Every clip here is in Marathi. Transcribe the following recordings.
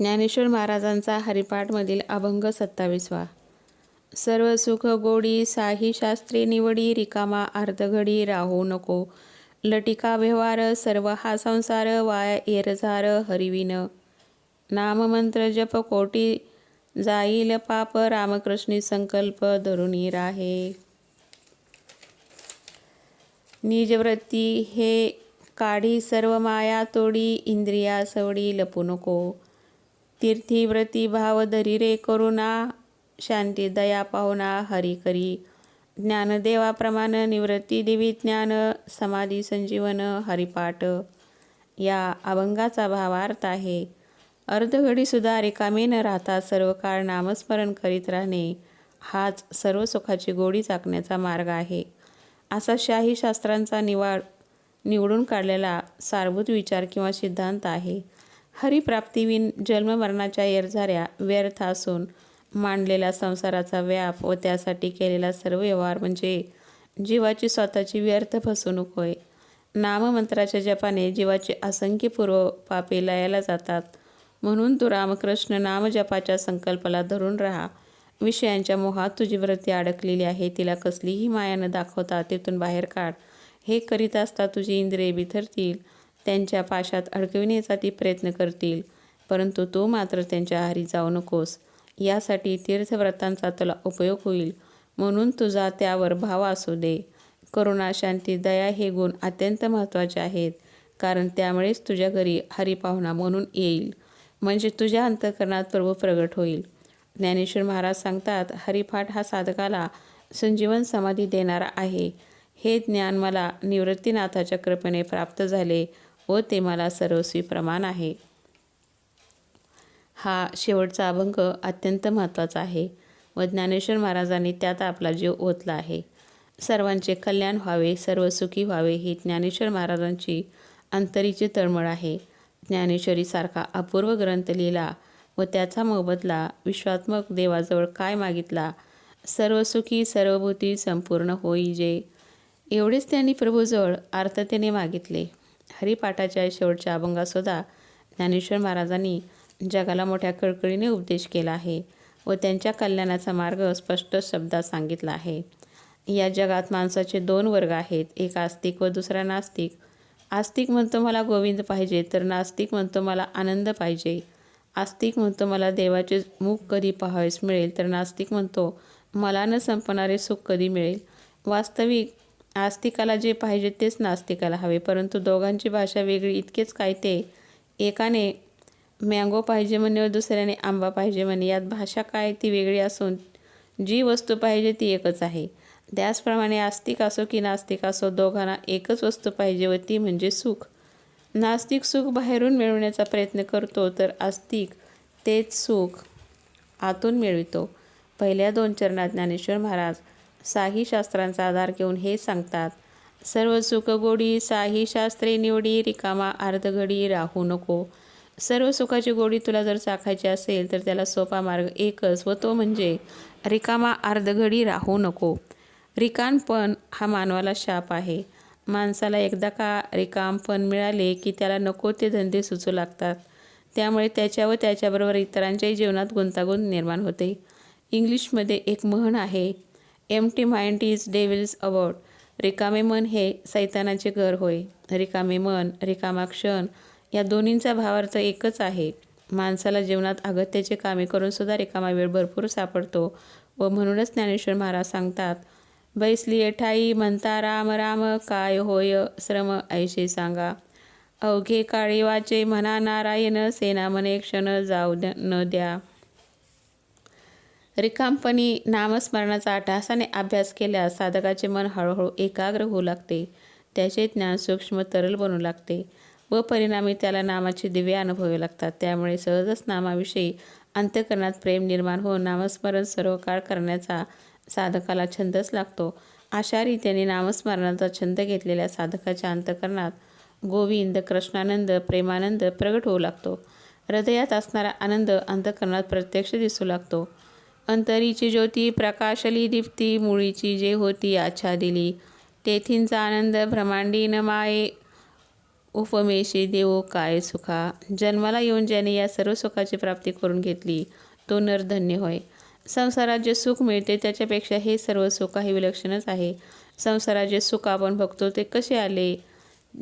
ज्ञानेश्वर महाराजांचा हरिपाठमधील अभंग सत्तावीसवा. सर्व सुख गोडी साही शास्त्री निवडी रिकामा अर्धघडी राहू नको. लटिका व्यवहार सर्व हा संसार वाया एरझार हरिविन नाममंत्र जप कोटी जाईल पाप रामकृष्णी संकल्प धरुणी राहे. निजवृत्ती हे काढी सर्व माया तोडी इंद्रिया सवडी लपू नको. तीर्थी व्रती भाव धरी रे करुणा शांती दया पाहुणा हरी करी. ज्ञानदेवाप्रमाण निवृत्ती देवी ज्ञान समाधी संजीवन हरिपाठ. या अभंगाचा भावार्थ आहे. अर्धघडीसुद्धा रिकामे रिकामी न राहता सर्व काळ नामस्मरण करीत राहणे हाच सर्व सुखाची गोडी चाकण्याचा मार्ग आहे. असा शाही शास्त्रांचा निवाड निवडून काढलेला सारभूत विचार किंवा सिद्धांत आहे. हरिप्राप्तीविन जन्ममरणाच्या येरझाऱ्या व्यर्थ असून मांडलेला संसाराचा व्याप व त्यासाठी केलेला सर्व व्यवहार म्हणजे जीवाची स्वतःची व्यर्थ फसवणूक होय. नाममंत्राच्या जपाने जीवाची असंख्य पूर्व पापे लयाला जातात. म्हणून तू रामकृष्ण नामजपाच्या संकल्पाला धरून राहा. विषयांच्या मोहात तुझी व्रती अडकलेली आहे तिला कसलीही माया न दाखवता तिथून बाहेर काढ. हे करीत असता तुझी इंद्रिये बिथरतील. त्यांच्या पाशात अडकविण्याचा ती प्रयत्न करतील. परंतु तू मात्र त्यांच्या आहारी जाऊ नकोस. यासाठी तीर्थव्रतांचा तुला उपयोग होईल. म्हणून तुझा त्यावर भाव असू दे. करुणा शांती दया हे गुण अत्यंत महत्त्वाचे आहेत. कारण त्यामुळेच तुझ्या घरी हरिपाहुणा म्हणून येईल. म्हणजे तुझ्या अंतकरणात प्रभू प्रगट होईल. ज्ञानेश्वर महाराज सांगतात हरिपाठ हा साधकाला संजीवन समाधी देणारा आहे. हे ज्ञान मला निवृत्तीनाथाच्या कृपेने प्राप्त झाले. व ते मला सर्वस्वी प्रमाण आहे. हा शेवटचा अभंग अत्यंत महत्त्वाचा आहे. व ज्ञानेश्वर महाराजांनी त्यात आपला जीव ओतला आहे. सर्वांचे कल्याण व्हावे सर्व सुखी व्हावे ही ज्ञानेश्वर महाराजांची अंतरीची तळमळ आहे. ज्ञानेश्वरीसारखा अपूर्व ग्रंथ लिहिला व त्याचा मोबदला विश्वात्मक देवाजवळ काय मागितला? सर्व सुखी सर्वभूती संपूर्ण होई जे. एवढेच त्यांनी प्रभूजवळ आर्थतेने मागितले. हरिपाठाच्या शेवटच्या अभंगासुद्धा ज्ञानेश्वर महाराजांनी जगाला मोठ्या कळकळीने उपदेश केला आहे व त्यांच्या कल्याणाचा मार्ग स्पष्ट शब्दात सांगितला आहे. या जगात माणसाचे दोन वर्ग आहेत एक आस्तिक व दुसरा नास्तिक. आस्तिक म्हणतो मला गोविंद पाहिजे तर नास्तिक म्हणतो मला आनंद पाहिजे. आस्तिक म्हणतो मला देवाचे मुख कधी पाहावेस मिळेल तर नास्तिक म्हणतो मला न संपणारे सुख कधी मिळेल. वास्तविक आस्तिकाला जे पाहिजे तेच नास्तिकाला हवे. परंतु दोघांची भाषा वेगळी इतकेच काय ते? एकाने मँगो पाहिजे म्हणे व दुसऱ्याने आंबा पाहिजे म्हणे. यात भाषा काय ती वेगळी असून जी वस्तू पाहिजे ती एकच आहे. त्याचप्रमाणे आस्तिक असो की नास्तिक असो दोघांना एकच वस्तू पाहिजे व ती म्हणजे सुख. नास्तिक सुख बाहेरून मिळवण्याचा प्रयत्न करतो तर आस्तिक तेच सुख आतून मिळवितो. पहिल्या दोन चरणात ज्ञानेश्वर महाराज साही शास्त्रांचा आधार घेऊन हे सांगतात. सर्व सुख गोडी साही शास्त्रे निवडी रिकामा अर्धघडी राहू नको. सर्व सुखाची गोडी तुला जर चाखायची असेल तर त्याला सोपा मार्ग एकच व तो म्हणजे रिकामा अर्धघडी राहू नको. रिकामपण हा मानवाला शाप आहे. माणसाला एकदा का रिकामपण मिळाले की त्याला नको ते धंदे सुचू लागतात. त्यामुळे त्याच्या व त्याच्याबरोबर इतरांच्याही जीवनात गुंतागुंत निर्माण होते. इंग्लिशमध्ये एक म्हण आहे empty mind is devil's award रिकामे मन हे सैतानाचे घर होय. रिकामे मन रिकामा क्षण या दोन्हींचा भावार्थ एकच आहे. माणसाला जीवनात अगत्याचे कामे करूनसुद्धा रिकामा वेळ भरपूर सापडतो व म्हणूनच ज्ञानेश्वर महाराज सांगतात बैसली ठाई म्हणता राम राम काय होय श्रम ऐशे सांगा. अवघे काळी वाचे म्हणा नारायण सेना मने क्षण जाऊ न द्या. रिकामपणी नामस्मरणाचा अट्टहासाने अभ्यास केल्यास साधकाचे मन हळूहळू एकाग्र होऊ लागते. त्याचे ज्ञान सूक्ष्म तरल बनू लागते व परिणामी त्याला नामाचे दिव्य अनुभवावे लागतात. त्यामुळे सहजच नामाविषयी अंत्यकरणात प्रेम निर्माण होऊन नामस्मरण सर्व काळ करण्याचा साधकाला छंदच लागतो. अशा रीतीने नामस्मरणाचा छंद घेतलेल्या साधकाच्या अंतकरणात गोविंद कृष्णानंद प्रेमानंद प्रगट होऊ लागतो. हृदयात असणारा आनंद अंतकरणात प्रत्यक्ष दिसू लागतो. अंतरीची ज्योती प्रकाशली दीप्ती मुळीची जे होती आच्छा दिली. तेथींचा आनंद भ्रमांडी न माये उपमेशी देवो काय सुखा. जन्माला येऊन ज्याने या सर्व सुखाची प्राप्ती करून घेतली तो नरधन्य होय. संसारात जे सुख मिळते त्याच्यापेक्षा हे सर्व सुख हे विलक्षणच आहे. संसारात जे सुख आपण बघतो ते कसे आले?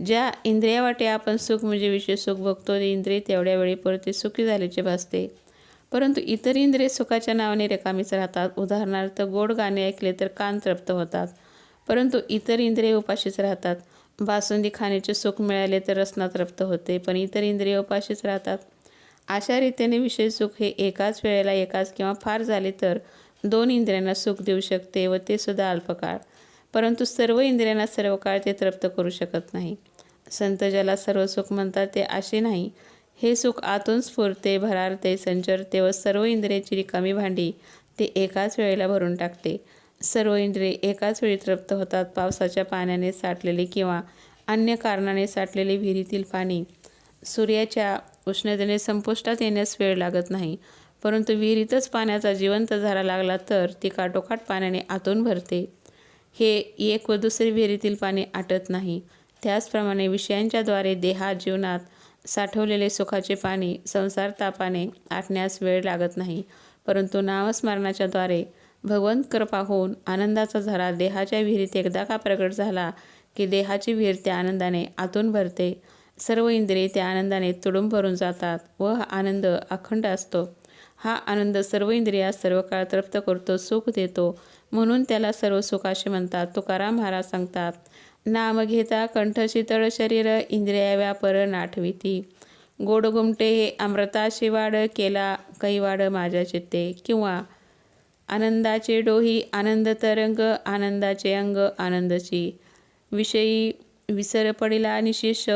ज्या इंद्रियावाटे आपण सुख म्हणजे विशेष सुख बघतो ते इंद्रिय तेवढ्या वेळी परत सुखी झाल्याचे भासते. परंतु इतर इंद्रिय सुखाच्या नावाने रिकामीच राहतात. उदाहरणार्थ गोड गाणे ऐकले तर कान तृप्त होतात. परंतु इतर इंद्रिय उपाशीच राहतात. बासुंदी खाण्याचे सुख मिळाले तर रसना तृप्त होते पण इतर इंद्रिय उपाशीच राहतात. अशा रीतीने विषय सुख हे एकाच वेळेला एकाच किंवा फार झाले तर दोन इंद्रियांना सुख देऊ शकते व ते सुद्धा अल्पकाळ. परंतु सर्व इंद्रियांना सर्व काळ ते तृप्त करू शकत नाही. संत ज्याला सर्व सुख म्हणतात ते असे नाही हे सुख आतून स्फुरते भरारते संचरते व सर्व इंद्रियाची रिकामी भांडी ते एकाच वेळेला भरून टाकते. सर्व इंद्रिय एकाच वेळी तृप्त होतात. पावसाच्या पाण्याने साठलेले किंवा अन्य कारणाने साठलेले विहिरीतील पाणी सूर्याच्या उष्णतेने संपुष्टात येण्यास वेळ लागत नाही. परंतु विहिरीतच पाण्याचा जिवंत झारा लागला तर ती काटोकाट पाण्याने आतून भरते. हे एक व दुसरी विहिरीतील पाणी आटत नाही. त्याचप्रमाणे विषयांच्याद्वारे देहा जीवनात साठवलेले सुखाचे पाणी संसार तापाने आटण्यास वेळ लागत नाही. परंतु नामस्मरणाच्याद्वारे भगवंत कृपा होऊन आनंदाचा झरा देहाच्या विहिरीत एकदा का प्रगट झाला की देहाची विहीर त्या आनंदाने आतून भरते. सर्व इंद्रिय त्या आनंदाने तुडूंब भरून जातात व हा आनंद अखंड असतो. हा आनंद सर्व इंद्रियात सर्व काळ तृप्त करतो सुख देतो. म्हणून त्याला सर्व सुखाशी म्हणतात तुकाराम महाराज सांगतात नाम घेता कंठ शीतळ शरीर इंद्रिया व्यापर नाठविती. गोडगुमटे हे अमृताशी वाढ केला कैवाड माझ्या चित्ते. किंवा आनंदाचे डोही आनंद तरंग आनंदाचे अंग आनंदची. विषयी विसर पडिला निशेष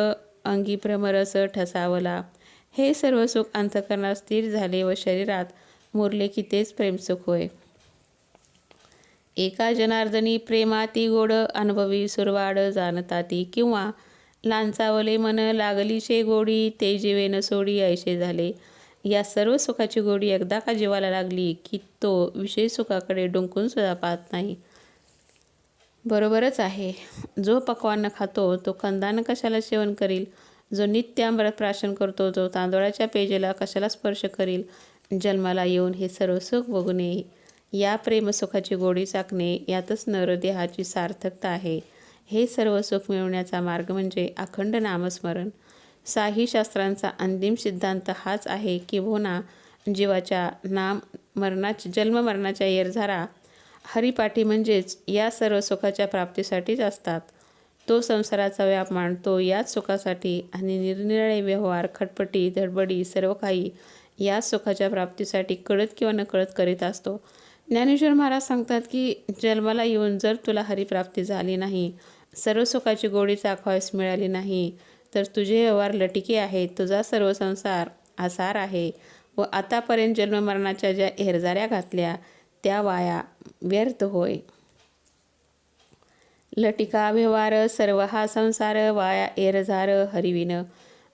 अंगी भ्रमरस ठसावला. हे सर्व सुख अंतकरणात स्थिर झाले व शरीरात मुरले की तेच प्रेमसुख होय. एका जनार्दनी प्रेमाती गोड अनुभवी सुरवाड जाणताती किंवा लांचावले मन लागलीचे गोडी ते जीवेन सोडी ऐसे झाले. या सर्व सुखाची गोडी एकदा का जीवाला लागली की तो विषय सुखाकडे डुंकून सुद्धा पाहत नाही? बरोबरच आहे. जो पकवान खातो तो कंदानं कशाला सेवन करील? जो नित्यामृत प्राशन करतो जो तांदळाच्या पेजेला कशाला स्पर्श करील? जन्माला येऊन हे सर्व सुख बघू नये या प्रेमसुखाची गोडी चाकणे यातच नरदेहाची सार्थकता आहे. हे सर्व सुख मिळवण्याचा मार्ग म्हणजे अखंड नामस्मरण. साही शास्त्रांचा अंतिम सिद्धांत हाच आहे की भोना जीवाच्या नाम मरणाच्या जन्ममरणाच्या येरझारा हरिपाठी म्हणजेच या सर्व सुखाच्या प्राप्तीसाठीच असतात. तो संसाराचा व्याप मांडतो याच सुखासाठी आणि निरनिराळे व्यवहार खटपटी धडबडी सर्व काही याच सुखाच्या प्राप्तीसाठी कळत किंवा नकळत करीत असतो. ज्ञानेश्वर महाराज सांगतात की जन्माला येऊन जर तुला हरिप्राप्ती झाली नाही सर्व सुखाची गोडी चाखवायस मिळाली नाही तर तुझे व्यवहार लटिके आहेत तुझा सर्व संसार आसार आहे व आतापर्यंत जन्ममरणाच्या ज्या हेरजाऱ्या घातल्या त्या वाया व्यर्थ होय. लटिका व्यवहार सर्व हा संसार वाया एरझार हरिविन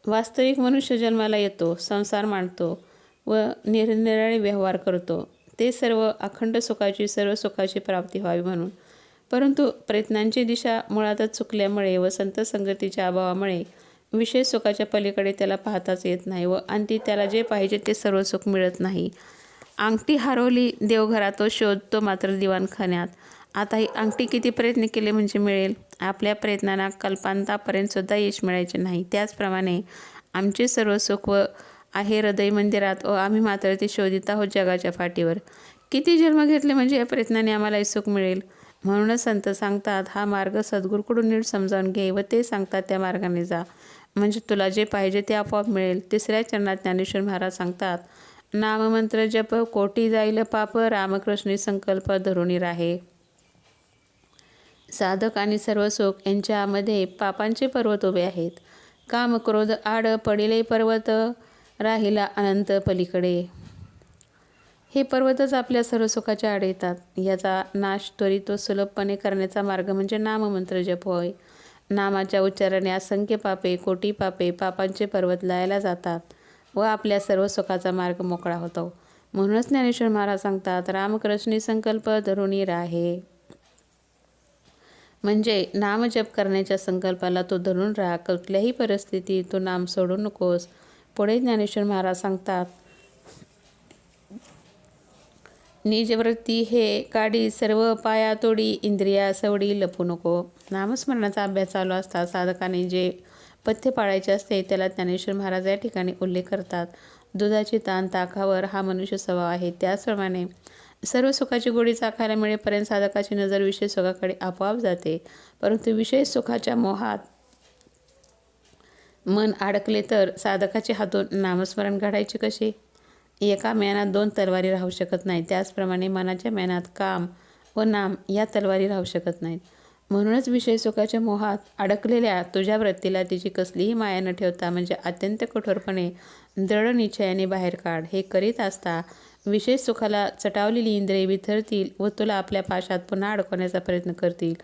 वास्तविक मनुष्य जन्माला येतो संसार मांडतो व निरनिराळे व्यवहार करतो. ते सर्व अखंड सुखाची सर्व सुखाची प्राप्ती व्हावी म्हणून. परंतु प्रयत्नांची दिशा मुळातच चुकल्यामुळे व संत संगतीच्या अभावामुळे विशेष सुखाच्या पलीकडे त्याला पाहताच येत नाही व अंती त्याला जे पाहिजे ते सर्व सुख मिळत नाही. अंगठी हरवली देवघरात तो शोधतो मात्र दिवाणखान्यात. आता ही अंगठी किती प्रयत्न केले म्हणजे मिळेल? आपल्या प्रयत्नांना कल्पांतापर्यंतसुद्धा यश मिळायचे नाही. त्याचप्रमाणे आमचे सर्व सुख व आहे हृदय मंदिरात. ओ आम्ही मात्र ते शोधित आहोत जगाच्या फाटीवर. किती जन्म घेतले म्हणजे या प्रयत्नाने आम्हाला सुख मिळेल? म्हणूनच संत सांगतात हा मार्ग सद्गुरूकडून नीट समजावून घे व ते सांगतात त्या मार्गाने जा. म्हणजे तुला जे पाहिजे ते आपोआप मिळेल. तिसऱ्या चरणात ज्ञानेश्वर महाराज सांगतात नाममंत्र जप कोटी जाईल पाप रामकृष्णी संकल्प धरुणीर राहे. साधक आणि सर्व सुख यांच्यामध्ये पापांचे पर्वत उभे आहेत. काम क्रोध आड पडिले पर्वत राहिला अनंत पलीकडे. हे पर्वतच आपल्या सर्व सुखाच्या आड येतात. याचा नाश त्वरित व सुलभपणे करण्याचा मार्ग म्हणजे नाममंत्र जप होय. नामाच्या उच्चाराने असंख्य पापे कोटी पापे पापांचे पर्वत लायला जातात व आपल्या सर्व सुखाचा मार्ग मोकळा होतो. म्हणूनच ज्ञानेश्वर महाराज सांगतात रामकृष्णी संकल्प धरुणी राहे. म्हणजे नामजप करण्याच्या संकल्पाला तो धरून राहा. कुठल्याही परिस्थितीत तो नाम सोडू नकोस. पुढे ज्ञानेश्वर महाराज सांगतात निजवृत्ती हे काढी सर्व पाया तोडी इंद्रिया सवडी लपू नको. नामस्मरणाचा अभ्यास चालू असता साधकाने जे पथ्य पाळायचे असते त्याला ज्ञानेश्वर महाराज या ठिकाणी उल्लेख करतात. दुधाची ताण ताकावर हा मनुष्य स्वभाव आहे. त्याचप्रमाणे सर्व सुखाची गोडी चाखायला मिळेपर्यंत साधकाची नजर विषय सुखाकडे आपोआप जाते परंतु विशेष सुखाच्या मोहात मन अडकले तर साधकाचे हातून नामस्मरण काढायचे कसे? एका म्यानात दोन तलवारी राहू शकत नाही त्याचप्रमाणे मनाच्या म्यानात काम व नाम या तलवारी राहू शकत नाहीत. म्हणूनच विषय सुखाच्या मोहात अडकलेल्या तुझ्या वृत्तीला तिची कसलीही माया न ठेवता म्हणजे अत्यंत कठोरपणे दृढ निश्चयाने बाहेर काढ. हे करीत असता विषय सुखाला चटावलेली इंद्रिये विथरतील व तुला आपल्या पाशात पुन्हा अडकवण्याचा प्रयत्न करतील.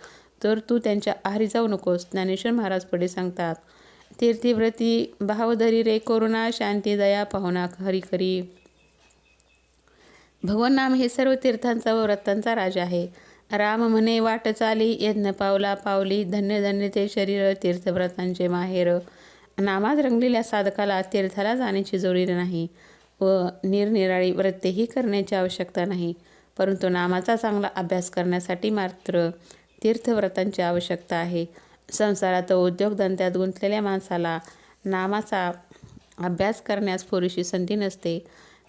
तर तू त्यांच्या आहारी जाऊ नकोस. ज्ञानेश्वर महाराज पुढे सांगतात तीर्थीव्रती भावधरी रे करुणा शांती दया पाहुणा हरी करी. भगवान नाम हे सर्व तीर्थांचा व व्रतांचा राजा आहे. राम म्हणे वाट चाली यज्ञ पावला पावली धन्य धन्य ते शरीर तीर्थव्रतांचे माहेर. नामात रंगलेल्या साधकाला तीर्थाला जाण्याची जोडी नाही व निरनिराळी व्रतेही करण्याची आवश्यकता नाही. परंतु नामाचा चांगला अभ्यास करण्यासाठी मात्र तीर्थव्रतांची आवश्यकता आहे. संसारात उद्योगधंद्यात गुंतलेल्या माणसाला नामाचा अभ्यास करण्यास पुरेशी संधी नसते.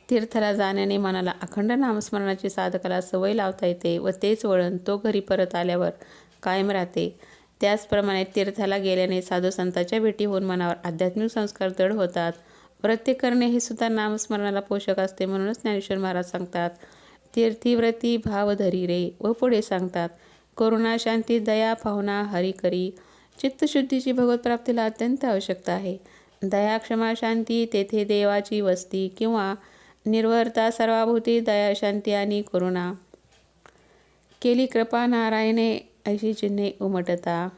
तीर्थाला जाण्याने मनाला अखंड नामस्मरणाची साधकाला सवय लावता येते व तेच वळण तो घरी परत आल्यावर कायम राहते. त्याचप्रमाणे तीर्थाला गेल्याने साधू संतांच्या भेटी होऊन मनावर आध्यात्मिक संस्कार दृढ होतात. व्रते करणे हे सुद्धा नामस्मरणाला पोषक असते म्हणूनच ज्ञानेश्वर महाराज सांगतात. तीर्थी व्रती भावधरी रे व पुढे सांगतात. करुणा शांती दया भावना हरी करी चित्तशुद्धीची भगवत प्राप्तीला अत्यंत आवश्यकता आहे. दया क्षमा शांती तेथे देवाची वस्ती किंवा निर्वरता सर्वाभूती दया शांती आणि करुणा. केली कृपा नारायणे अशी चिन्हे उमटता.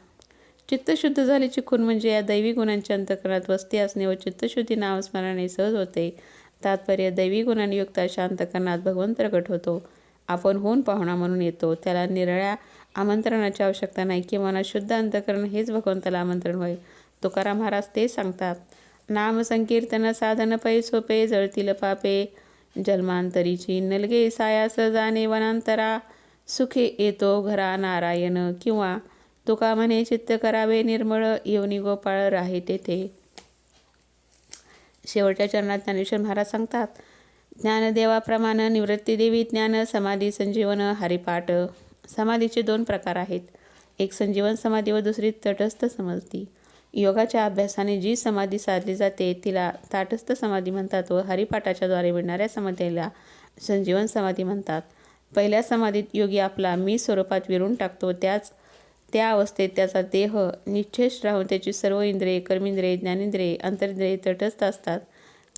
चित्तशुद्ध झाल्याची खून म्हणजे या दैवी गुणांच्या अंतकरणात वस्ती असणे व चित्तशुद्धी नामस्मरणाने सहज होते. तात्पर्य दैवी गुणांनी युक्त अशा अंतकरणात भगवंत प्रकट होतो. आपण होऊन पाहुणा म्हणून येतो. त्याला निरळ्या आमंत्रणाची आवश्यकता नाही किंवा शुद्ध अंतकरण हेच भगवंताला आमंत्रण होय. तुकाराम महाराज ते सांगतात. नाम संकीर्तन साधन पै सोपे जळतील पापे. जन्मांतरीची नलगे सायास जाणे वनांतरा. सुखे येतो घरा नारायण किंवा तुका म्हणे चित्त करावे निर्मळ येवनी गोपाळ राहे तेथे. शेवटच्या चरणात ज्ञानेश्वर महाराज सांगतात ज्ञानदेवाप्रमाणे निवृत्ती देवी ज्ञान समाधी संजीवन हरिपाठ. समाधीचे दोन प्रकार आहेत. एक संजीवन समाधी व दुसरी तटस्थ समजती योगाच्या अभ्यासाने जी समाधी साधली जाते तिला ताटस्थ समाधी म्हणतात व हरिपाठाच्याद्वारे मिळणाऱ्या समाधीला संजीवन समाधी म्हणतात. पहिल्या समाधीत योगी आपला मी स्वरूपात विरून टाकतो. त्याच त्या अवस्थेत त्याचा देह निश्चेष राहून त्याची सर्व इंद्रिये कर्मिंद्रिये ज्ञानेंद्रिये अंतरिंद्रिये तटस्थ असतात.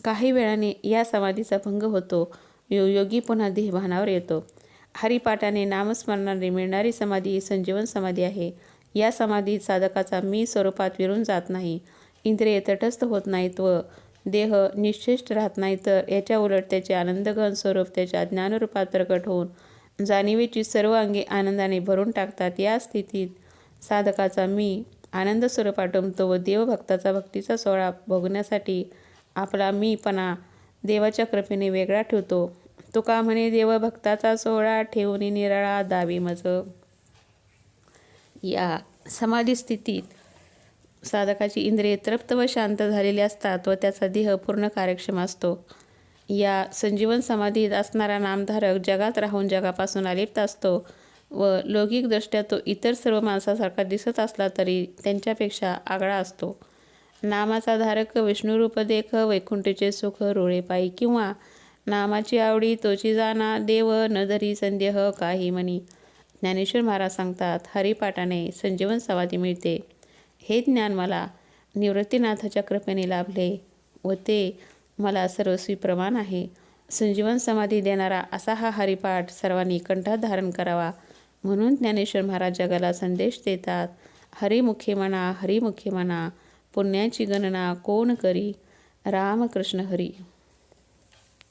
काही वेळाने या समाधीचा भंग होतो. यो योगी पुन्हा देहभानावर येतो. हरिपाठाने नामस्मरणाने मिळणारी समाधी ही संजीवन समाधी आहे. या समाधीत साधकाचा मी स्वरूपात विरून जात नाही. इंद्रिय तटस्थ होत नाहीत व देह निश्चेष्ट राहत नाही तर याच्या उलट त्याचे आनंदघन स्वरूप त्याच्या ज्ञानरूपात प्रकट होऊन जाणीवेची सर्व अंगे आनंदाने भरून टाकतात. या स्थितीत साधकाचा मी आनंद स्वरूप आटमतो व देवभक्ताचा भक्तीचा सोहळा भोगण्यासाठी आपला मीपणा देवाच्या कृपेने वेगळा ठेवतो. तुका म्हणे देवभक्ताचा सोहळा ठेवून निराळा दावी मज. या समाधी स्थितीत साधकाची इंद्रिये तृप्त व शांत झालेली असतात व त्याचा देह पूर्ण कार्यक्षम असतो. या संजीवन समाधीत असणारा नामधारक जगात राहून जगापासून अलिप्त असतो व लौकिकदृष्ट्या तो इतर सर्व माणसासारखा दिसत असला तरी त्यांच्यापेक्षा आगळा असतो. नामाचा धारक विष्णुरूपदेख वैकुंठचे वैकुंठीचे सुख रोळे पायी किंवा नामाची आवडी तोची जाना देव न धरी संदेह काही म्हणी. ज्ञानेश्वर महाराज सांगतात हरिपाठाने संजीवन समाधी मिळते. हे ज्ञान मला निवृत्तीनाथाच्या कृपेने लाभले व ते मला सर्वस्वी प्रमाण आहे. संजीवन समाधी देणारा असा हा हरिपाठ सर्वांनी कंठात धारण करावा म्हणून ज्ञानेश्वर महाराज जगाला संदेश देतात हरिमुखे म्हणा हरिमुखे म्हणा पुण्याची गणना कोण करी? रामकृष्ण हरी.